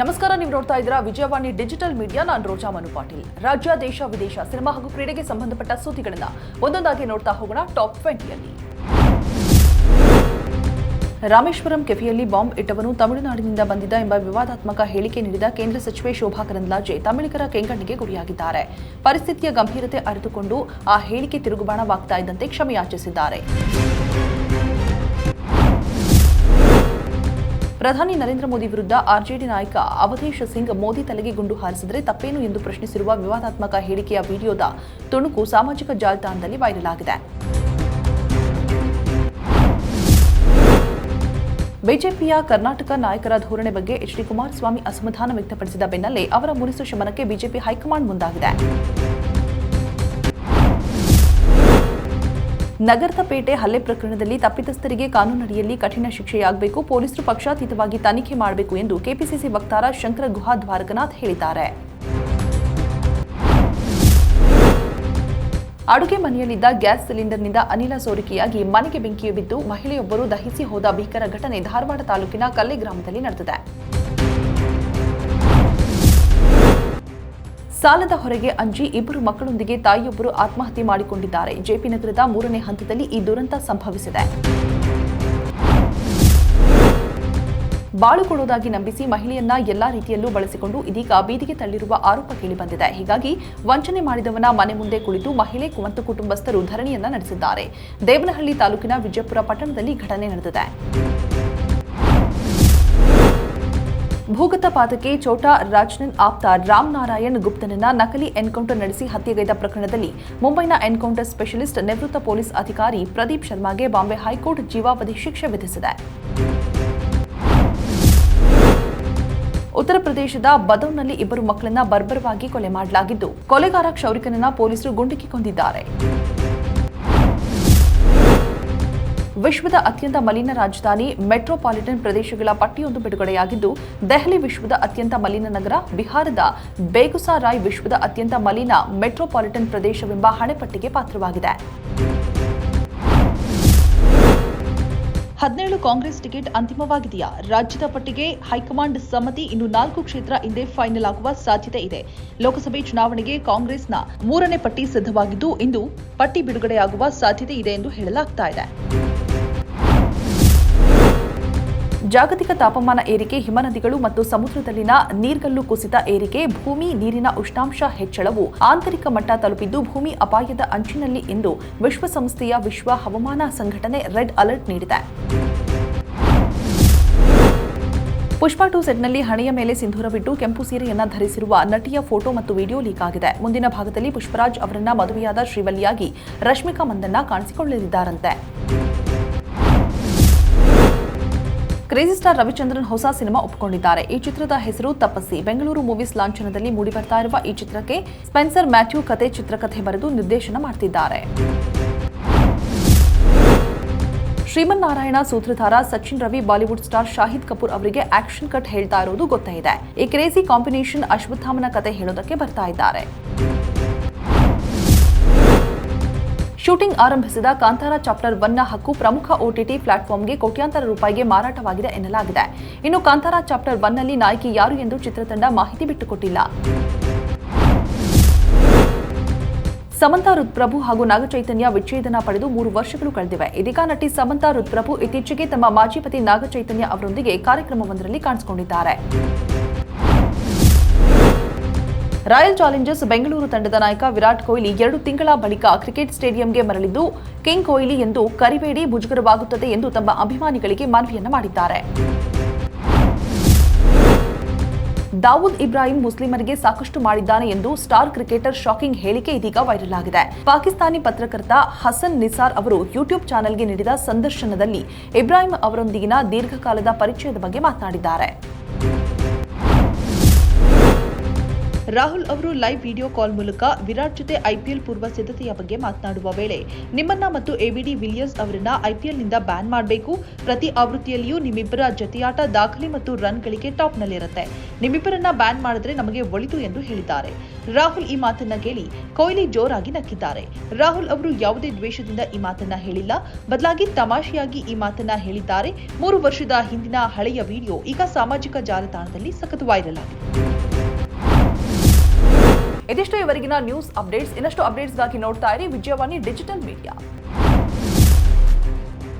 ನಮಸ್ಕಾರ, ನೀವು ನೋಡ್ತಾ ಇದ್ದೀರಾ ವಿಜಯವಾಣಿ ಡಿಜಿಟಲ್ ಮೀಡಿಯಾ. ನಾನು ರೋಜಾ ಮನು ಪಾಟೀಲ್. ರಾಜ್ಯ, ದೇಶ, ವಿದೇಶ, ಸಿನಿಮಾ ಹಾಗೂ ಕ್ರೀಡೆಗೆ ಸಂಬಂಧಪಟ್ಟ ಸುದ್ದಿಗಳನ್ನ ಒಂದೊಂದಾಗಿ ನೋಡ್ತಾ ಹೋಗೋಣ ಟಾಪ್ ಟ್ವೆಂಟಿಯಲ್ಲಿ. ರಾಮೇಶ್ವರಂ ಕೆಫೆಯಲ್ಲಿ ಬಾಂಬ್ ಇಟ್ಟವನು ತಮಿಳುನಾಡಿನಿಂದ ಬಂದಿದ್ದ ಎಂಬ ವಿವಾದಾತ್ಮಕ ಹೇಳಿಕೆ ನೀಡಿದ ಕೇಂದ್ರ ಸಚಿವೆ ಶೋಭಾ ಕರಂದ್ಲಾಜೆ ತಮಿಳಿಗರ ಕೆಂಗಣ್ಣಿಗೆ ಗುರಿಯಾಗಿದ್ದಾರೆ. ಪರಿಸ್ಥಿತಿಯ ಗಂಭೀರತೆ ಅರಿತುಕೊಂಡು ಆ ಹೇಳಿಕೆ ತಿರುಗುಬಾಣವಾಗ್ತಾ ಇದ್ದಂತೆ ಕ್ಷಮೆಯಾಚಿಸಿದ್ದಾರೆ. ಪ್ರಧಾನಿ ನರೇಂದ್ರ ಮೋದಿ ವಿರುದ್ಧ ಆರ್ಜೆಡಿ ನಾಯಕ ಅವಧೇಶ್ ಸಿಂಗ್ ಮೋದಿ ತಲೆಗೆ ಗುಂಡು ಹಾರಿಸಿದರೆ ತಪ್ಪೇನು ಎಂದು ಪ್ರಶ್ನಿಸಿರುವ ವಿವಾದಾತ್ಮಕ ಹೇಳಿಕೆಯ ವಿಡಿಯೋದ ತುಣುಕು ಸಾಮಾಜಿಕ ಜಾಲತಾಣದಲ್ಲಿ ವೈರಲ್ ಆಗಿದೆ. ಬಿಜೆಪಿಯ ಕರ್ನಾಟಕ ನಾಯಕರ ಧೋರಣೆ ಬಗ್ಗೆ ಎಚ್ಡಿ ಕುಮಾರಸ್ವಾಮಿ ಅಸಮಾಧಾನ ವ್ಯಕ್ತಪಡಿಸಿದ ಬೆನ್ನಲ್ಲೇ ಅವರ ಮುನಿಸು ಶಮನಕ್ಕೆ ಬಿಜೆಪಿ ಹೈಕಮಾಂಡ್ ಮುಂದಾಗಿದೆ. ನಗರದ ಪೇಟೆ ಹಲ್ಲೆ ಪ್ರಕರಣದಲ್ಲಿ ತಪ್ಪಿತಸ್ಥರಿಗೆ ಕಾನೂನಡಿಯಲ್ಲಿ ಕಠಿಣ ಶಿಕ್ಷೆಯಾಗಬೇಕು, ಪೊಲೀಸರು ಪಕ್ಷಾತೀತವಾಗಿ ತನಿಖೆ ಮಾಡಬೇಕು ಎಂದು ಕೆಪಿಸಿಸಿ ವಕ್ತಾರ ಶಂಕರ ಗುಹಾ ದ್ವಾರಕನಾಥ್ ಹೇಳಿದ್ದಾರೆ. ಅಡುಗೆ ಮನೆಯಲ್ಲಿದ್ದ ಗ್ಯಾಸ್ ಸಿಲಿಂಡರ್ನಿಂದ ಅನಿಲ ಸೋರಿಕೆಯಾಗಿ ಮನೆಗೆ ಬೆಂಕಿಯು ಬಿದ್ದು ಮಹಿಳೆಯೊಬ್ಬರು ದಹಿಸಿ ಹೋದ ಭೀಕರ ಘಟನೆ ಧಾರವಾಡ ತಾಲೂಕಿನ ಕಲ್ಲೆ ಗ್ರಾಮದಲ್ಲಿ ನಡೆದಿದೆ. ಸಾಲದ ಹೊರಗೆ ಅಂಜಿ ಇಬ್ಬರು ಮಕ್ಕಳೊಂದಿಗೆ ತಾಯಿಯೊಬ್ಬರು ಆತ್ಮಹತ್ಯೆ ಮಾಡಿಕೊಂಡಿದ್ದಾರೆ. ಜೆಪಿ ನಗರದ ಮೂರನೇ ಹಂತದಲ್ಲಿ ಈ ದುರಂತ ಸಂಭವಿಸಿದೆ. ಬಾಳು ಕೊಡುವುದಾಗಿ ನಂಬಿಸಿ ಮಹಿಳೆಯನ್ನ ಎಲ್ಲಾ ರೀತಿಯಲ್ಲೂ ಬಳಸಿಕೊಂಡು ಇದೀಗ ಬೀದಿಗೆ ತಳ್ಳಿರುವ ಆರೋಪ ಕೇಳಿಬಂದಿದೆ ಹೀಗಾಗಿ ವಂಚನೆ ಮಾಡಿದವನ ಮನೆ ಮುಂದೆ ಕುಳಿತು ಮಹಿಳೆ ಕುವಂತ ಕುಟುಂಬಸ್ಥರು ಧರಣಿಯನ್ನ ನಡೆಸಿದ್ದಾರೆ. ದೇವನಹಳ್ಳಿ ತಾಲೂಕಿನ ವಿಜಯಪುರ ಪಟ್ಟಣದಲ್ಲಿ ಘಟನೆ ನಡೆದಿದೆ. ಭೂಗತ ಪಾತಕಿ ಚೋಟಾ ರಾಜ್ನನ್ ಆಪ್ತ ರಾಮ್ ನಾರಾಯಣ್ ಗುಪ್ತನನ್ನ ನಕಲಿ ಎನ್ಕೌಂಟರ್ ನಡೆಸಿ ಹತ್ಯೆಗೈದ ಪ್ರಕರಣದಲ್ಲಿ ಮುಂಬೈನ ಎನ್ಕೌಂಟರ್ ಸ್ಪೆಷಲಿಸ್ಟ್ ನಿವೃತ್ತ ಪೊಲೀಸ್ ಅಧಿಕಾರಿ ಪ್ರದೀಪ್ ಶರ್ಮಾಗೆ ಬಾಂಬೆ ಹೈಕೋರ್ಟ್ ಜೀವಾವಧಿ ಶಿಕ್ಷೆ ವಿಧಿಸಿದೆ. ಉತ್ತರ ಪ್ರದೇಶದ ಬದೌನ್ನಲ್ಲಿ ಇಬ್ಬರು ಮಕ್ಕಳನ್ನ ಬರ್ಬರವಾಗಿ ಕೊಲೆ ಮಾಡಲಾಗಿದ್ದು, ಕೊಲೆಗಾರ ಕ್ಷೌರಿಕನನ್ನ ಪೊಲೀಸರು ಗುಂಡಿಕ್ಕಿ ಕೊಂದಿದ್ದಾರೆ. ವಿಶ್ವದ ಅತ್ಯಂತ ಮಲಿನ ರಾಜಧಾನಿ ಮೆಟ್ರೋಪಾಲಿಟನ್ ಪ್ರದೇಶಗಳ ಪಟ್ಟಿಯೊಂದು ಬಿಡುಗಡೆಯಾಗಿದ್ದು, ದೆಹಲಿ ವಿಶ್ವದ ಅತ್ಯಂತ ಮಲಿನ ನಗರ, ಬಿಹಾರದ ಬೇಗುಸಾರಾಯ್ ವಿಶ್ವದ ಅತ್ಯಂತ ಮಲಿನ ಮೆಟ್ರೋಪಾಲಿಟನ್ ಪ್ರದೇಶವೆಂಬ ಹಣೆಪಟ್ಟಿಗೆ ಪಾತ್ರವಾಗಿದೆ. ಹದಿನೇಳು ಕಾಂಗ್ರೆಸ್ ಟಿಕೆಟ್ ಅಂತಿಮವಾಗಿದೆಯಾ? ರಾಜ್ಯದ ಪಟ್ಟಿಗೆ ಹೈಕಮಾಂಡ್ ಸಮ್ಮತಿ ಇನ್ನು ನಾಲ್ಕು ಕ್ಷೇತ್ರ ಇಂದೇ ಫೈನಲ್ ಆಗುವ ಸಾಧ್ಯತೆ ಇದೆ. ಲೋಕಸಭೆ ಚುನಾವಣೆಗೆ ಕಾಂಗ್ರೆಸ್ನ ಮೂರನೇ ಪಟ್ಟಿ ಸಿದ್ಧವಾಗಿದ್ದು, ಇಂದು ಪಟ್ಟಿ ಬಿಡುಗಡೆಯಾಗುವ ಸಾಧ್ಯತೆ ಇದೆ ಎಂದು ಹೇಳಲಾಗ್ತಾ ಇದೆ. ಜಾಗತಿಕ ತಾಪಮಾನ ಏರಿಕೆ, ಹಿಮನದಿಗಳು ಮತ್ತು ಸಮುದ್ರದಲ್ಲಿನ ನೀರ್ಗಲ್ಲು ಕುಸಿತ ಏರಿಕೆ, ಭೂಮಿ ನೀರಿನ ಉಷ್ಣಾಂಶ ಹೆಚ್ಚಳವು ಆಂತರಿಕ ಮಟ್ಟ ತಲುಪಿದ್ದು ಭೂಮಿ ಅಪಾಯದ ಅಂಚಿನಲ್ಲಿ ಎಂದು ವಿಶ್ವಸಂಸ್ಥೆಯ ವಿಶ್ವ ಹವಾಮಾನ ಸಂಘಟನೆ ರೆಡ್ ಅಲರ್ಟ್ ನೀಡಿದೆ. ಪುಷ್ಪಾ ಟು ಸೆಟ್ನಲ್ಲಿ ಹಣೆಯ ಮೇಲೆ ಸಿಂಧೂರವಿಟ್ಟು ಕೆಂಪು ಸೀರೆಯನ್ನ ಧರಿಸಿರುವ ನಟಿಯ ಫೋಟೋ ಮತ್ತು ವಿಡಿಯೋ ಲೀಕ್ ಆಗಿದೆ. ಮುಂದಿನ ಭಾಗದಲ್ಲಿ ಪುಷ್ಪರಾಜ್ ಅವರನ್ನ ಮದುವೆಯಾದ ಶ್ರೀವಲ್ಲಿಯಾಗಿ ರಶ್ಮಿಕಾ ಮಂದನ್ನ ಕಾಣಿಸಿಕೊಳ್ಳಲಿದ್ದಾರಂತೆ. ಕ್ರೇಜಿ ಸ್ಟಾರ್ ರವಿಚಂದ್ರನ್ ಹೊಸ ಸಿನಿಮಾ ಒಪ್ಪಿಕೊಂಡಿದ್ದಾರೆ. ಈ ಚಿತ್ರದ ಹೆಸರು ತಪಸ್ಸಿ. ಬೆಂಗಳೂರು ಮೂವೀಸ್ ಲಾಂಛನದಲ್ಲಿ ಮೂಡಿಬರ್ತಾ ಇರುವ ಈ ಚಿತ್ರಕ್ಕೆ ಸ್ಪೆನ್ಸರ್ ಮ್ಯಾಥ್ಯೂ ಕತೆ ಚಿತ್ರಕಥೆ ಬರೆದು ನಿರ್ದೇಶನ ಮಾಡ್ತಿದ್ದಾರೆ. ಶ್ರೀಮನ್ನಾರಾಯಣ, ಸೂತ್ರಧಾರ, ಸಚಿನ್ ರವಿ, ಬಾಲಿವುಡ್ ಸ್ಟಾರ್ ಶಾಹಿದ್ ಕಪೂರ್ ಅವರಿಗೆ ಆಕ್ಷನ್ ಕಟ್ ಹೇಳ್ತಾ ಇರೋದು ಗೊತ್ತಾಗಿದೆ ಈ ಕ್ರೇಜಿ ಕಾಂಬಿನೇಷನ್ ಅಶ್ವತ್ಥಾಮನ ಕತೆ ಹೇಳೋದಕ್ಕೆ ಬರ್ತಾ ಇದ್ದಾರೆ. ಶೂಟಿಂಗ್ ಆರಂಭಿಸಿದ ಕಾಂತಾರ ಚಾಪ್ಟರ್ ಒನ್ನ ಹಕ್ಕು ಪ್ರಮುಖ ಓಟಿಟಿ ಪ್ಲಾಟ್ಫಾರ್ಮ್ಗೆ ಕೋಟ್ಯಾಂತರ ರೂಪಾಯಿಗೆ ಮಾರಾಟವಾಗಿದೆ ಎನ್ನಲಾಗಿದೆ. ಇನ್ನು ಕಾಂತಾರ ಚಾಪ್ಟರ್ ಒನ್ನಲ್ಲಿ ನಾಯಕಿ ಯಾರು ಎಂದು ಚಿತ್ರತಂಡ ಮಾಹಿತಿ ಬಿಟ್ಟುಕೊಟ್ಟಿಲ್ಲ. ಸಮಂತಾ ರುದ್ಪ್ರಭು ಹಾಗೂ ನಾಗಚೈತನ್ಯ ವಿಚ್ಛೇದನ ಪಡೆದು ಮೂರು ವರ್ಷಗಳು ಕಳೆದಿವೆ. ಇದೀಗ ನಟಿ ಸಮಂತಾ ರುದ್ಪ್ರಭು ಇತ್ತೀಚೆಗೆ ತಮ್ಮ ಮಾಜಿ ಪತಿ ನಾಗಚೈತನ್ಯ ಅವರೊಂದಿಗೆ ಕಾರ್ಯಕ್ರಮವೊಂದರಲ್ಲಿ ಕಾಣಿಸಿಕೊಂಡಿದ್ದಾರೆ. ರಾಯಲ್ ಚಾಲೆಂಜರ್ಸ್ ಬೆಂಗಳೂರು ತಂಡದ ನಾಯಕ ವಿರಾಟ್ ಕೊಹ್ಲಿ ಎರಡು ತಿಂಗಳ ಬಳಿಕ ಕ್ರಿಕೆಟ್ ಸ್ಟೇಡಿಯಂಗೆ ಮರಳಿದ್ದು, ಕಿಂಗ್ ಕೊಹ್ಲಿ ಎಂದು ಕರಿಬೇಡಿ ಮುಜುಗರವಾಗುತ್ತದೆ ಎಂದು ತಮ್ಮ ಅಭಿಮಾನಿಗಳಿಗೆ ಮನವಿಯನ್ನು ಮಾಡಿದ್ದಾರೆ. ದಾವೂದ್ ಇಬ್ರಾಹಿಂ ಮುಸ್ಲಿಮರಿಗೆ ಸಾಕಷ್ಟು ಮಾಡಿದ್ದಾನೆ ಎಂದು ಸ್ಟಾರ್ ಕ್ರಿಕೆಟರ್ ಶಾಕಿಂಗ್ ಹೇಳಿಕೆ ಇದೀಗ ವೈರಲ್ ಆಗಿದೆ. ಪಾಕಿಸ್ತಾನಿ ಪತ್ರಕರ್ತ ಹಸನ್ ನಿಸಾರ್ ಅವರು ಯೂಟ್ಯೂಬ್ ಚಾನೆಲ್ಗೆ ನೀಡಿದ ಸಂದರ್ಶನದಲ್ಲಿ ಇಬ್ರಾಹಿಂ ಅವರೊಂದಿಗಿನ ದೀರ್ಘಕಾಲದ ಪರಿಚಯದ ಬಗ್ಗೆ ಮಾತನಾಡಿದ್ದಾರೆ. ರಾಹುಲ್ ಅವರು ಲೈವ್ ವಿಡಿಯೋ ಕಾಲ್ ಮೂಲಕ ವಿರಾಟ್ ಜೊತೆ ಐಪಿಎಲ್ ಪೂರ್ವ ಸಿದ್ಧತೆಯ ಬಗ್ಗೆ ಮಾತನಾಡುವ ವೇಳೆ ನಿಮ್ಮನ್ನ ಮತ್ತು ಎಬಿಡಿ ವಿಲಿಯರ್ಸ್ ಅವರನ್ನ ಐಪಿಎಲ್ನಿಂದ ಬ್ಯಾನ್ ಮಾಡಬೇಕು. ಪ್ರತಿ ಆವೃತ್ತಿಯಲ್ಲಿಯೂ ನಿಮ್ಮಿಬ್ಬರ ಜತೆಯಾಟ ದಾಖಲೆ ಮತ್ತು ರನ್ ರನ್ಗಳಿಗೆ ಟಾಪ್ನಲ್ಲಿರುತ್ತೆ. ನಿಮ್ಮಿಬ್ಬರನ್ನ ಬ್ಯಾನ್ ಮಾಡಿದ್ರೆ ನಮಗೆ ಒಳಿತು ಎಂದು ಹೇಳಿದ್ದಾರೆ. ರಾಹುಲ್ ಈ ಮಾತನ್ನ ಕೇಳಿ ಕೊಹ್ಲಿ ಜೋರಾಗಿ ನಕ್ಕಿದ್ದಾರೆ. ರಾಹುಲ್ ಅವರು ಯಾವುದೇ ದ್ವೇಷದಿಂದ ಈ ಮಾತನ್ನ ಹೇಳಿಲ್ಲ. ಬದಲಾಗಿ ತಮಾಷೆಯಾಗಿ ಈ ಮಾತನ್ನ ಹೇಳಿದ್ದಾರೆ. ಮೂರು ವರ್ಷದ ಹಿಂದಿನ ಹಳೆಯ ವಿಡಿಯೋ ಈಗ ಸಾಮಾಜಿಕ ಜಾಲತಾಣದಲ್ಲಿ ಸಖತ್ ವೈರಲ್ ಆಗಿದೆ. ಇದಿಷ್ಟು ಇವರೆಗಿನ ನ್ಯೂಸ್ ಅಪ್ಡೇಟ್ಸ್ ಇನ್ನಷ್ಟು ಅಪ್ಡೇಟ್ಸ್ಗಾಗಿ ನೋಡ್ತಾ ಇರಿ ವಿಜಯವಾಣಿ ಡಿಜಿಟಲ್ ಮೀಡಿಯಾ.